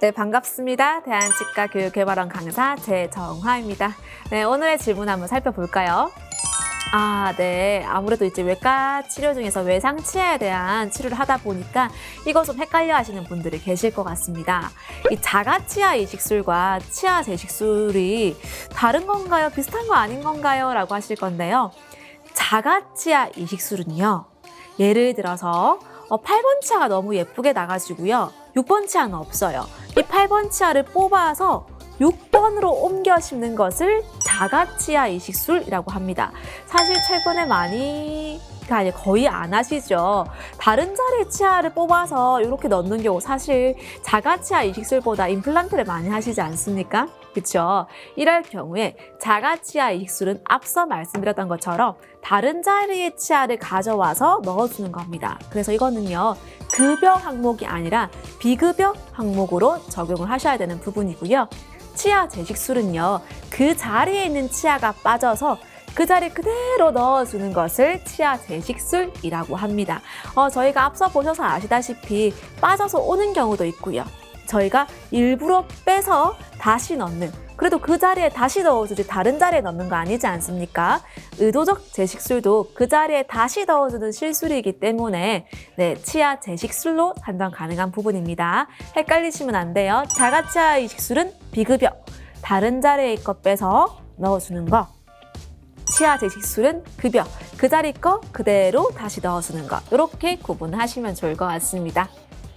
네, 반갑습니다. 대한치과 교육개발원 강사 재정화입니다. 네, 오늘의 질문 한번 살펴볼까요? 아, 네. 아무래도 이제 외과 치료 중에서 외상 치아에 대한 치료를 하다 보니까 이거 좀 헷갈려 하시는 분들이 계실 것 같습니다. 이 자가 치아 이식술과 치아 재식술이 다른 건가요? 비슷한 거 아닌 건가요? 라고 하실 건데요. 자가 치아 이식술은요. 예를 들어서 어, 8번 치아가 너무 예쁘게 나가지고요. 6번 치아는 없어요. 이 8번 치아를 뽑아서 6번으로 옮겨 심는 것을 자가 치아 이식술이라고 합니다. 사실 최근에 많이 아니 거의 안 하시죠. 다른 자리의 치아를 뽑아서 이렇게 넣는 경우 사실 자가 치아 이식술보다 임플란트를 많이 하시지 않습니까? 그렇죠. 이럴 경우에 자가 치아 이식술은 앞서 말씀드렸던 것처럼 다른 자리의 치아를 가져와서 넣어주는 겁니다. 그래서 이거는요 급여 항목이 아니라 비급여 항목으로 적용을 하셔야 되는 부분이고요. 치아 재식술은요 그 자리에 있는 치아가 빠져서 그 자리 그대로 넣어주는 것을 치아 재식술이라고 합니다. 어, 저희가 앞서 보셔서 아시다시피 빠져서 오는 경우도 있고요. 저희가 일부러 빼서 다시 넣는 그래도 그 자리에 다시 넣어주지 다른 자리에 넣는 거 아니지 않습니까? 의도적 재식술도 그 자리에 다시 넣어주는 실술이기 때문에 네, 치아 재식술로 판단 가능한 부분입니다. 헷갈리시면 안 돼요. 자가치아 이식술은 비급여, 다른 자리에 것 빼서 넣어주는 거. 치아 재식술은 급여, 그 자리 거 그대로 다시 넣어주는 거. 이렇게 구분하시면 좋을 것 같습니다.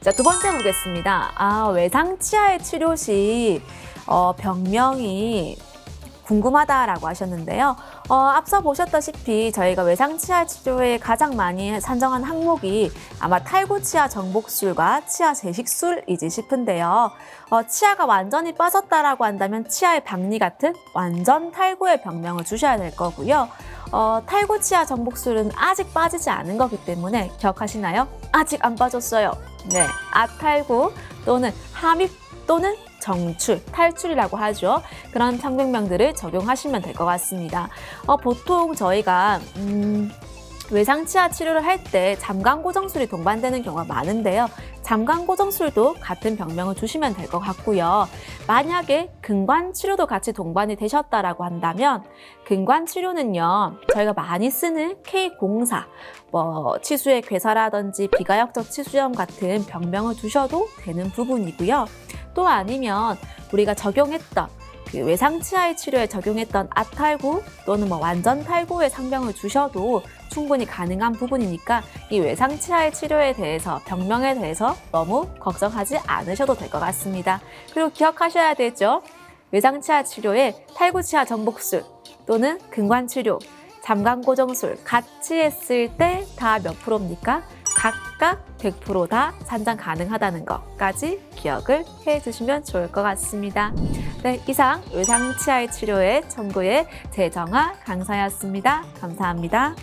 자, 두 번째 보겠습니다. 아, 외상 치아의 치료 시 어, 병명이 궁금하다라고 하셨는데요. 어, 앞서 보셨다시피 저희가 외상 치아 치료에 가장 많이 산정한 항목이 아마 탈구 치아 정복술과 치아 재식술이지 싶은데요. 어, 치아가 완전히 빠졌다라고 한다면 치아의 박리 같은 완전 탈구의 병명을 주셔야 될 거고요. 어, 탈구 치아 정복술은 아직 빠지지 않은 거기 때문에 기억하시나요? 아직 안 빠졌어요. 네, 아탈구 또는 함입 또는 정출, 탈출이라고 하죠. 그런 상병명들을 적용하시면 될 것 같습니다. 어, 보통 저희가 음, 외상 치아 치료를 할 때 잠간 고정술이 동반되는 경우가 많은데요. 잠간 고정술도 같은 병명을 주시면 될 것 같고요. 만약에 근관 치료도 같이 동반이 되셨다라고 한다면 근관 치료는요. 저희가 많이 쓰는 K04, 뭐 치수의 괴사라든지 비가역적 치수염 같은 병명을 두셔도 되는 부분이고요. 또 아니면 우리가 적용했던 그 외상 치아의 치료에 적용했던 아탈구 또는 뭐 완전 탈구의 상병을 주셔도 충분히 가능한 부분이니까 이 외상 치아의 치료에 대해서 병명에 대해서 너무 걱정하지 않으셔도 될 것 같습니다. 그리고 기억하셔야 되죠. 외상 치아 치료에 탈구 치아 정복술 또는 근관 치료, 잠간 고정술 같이 했을 때 다 몇 프로입니까? 각각 100%다 산정 가능하다는 것까지 기억을 해 주시면 좋을 것 같습니다. 네, 이상 외상 치아의 치료의 청구의 재정화 강사였습니다. 감사합니다.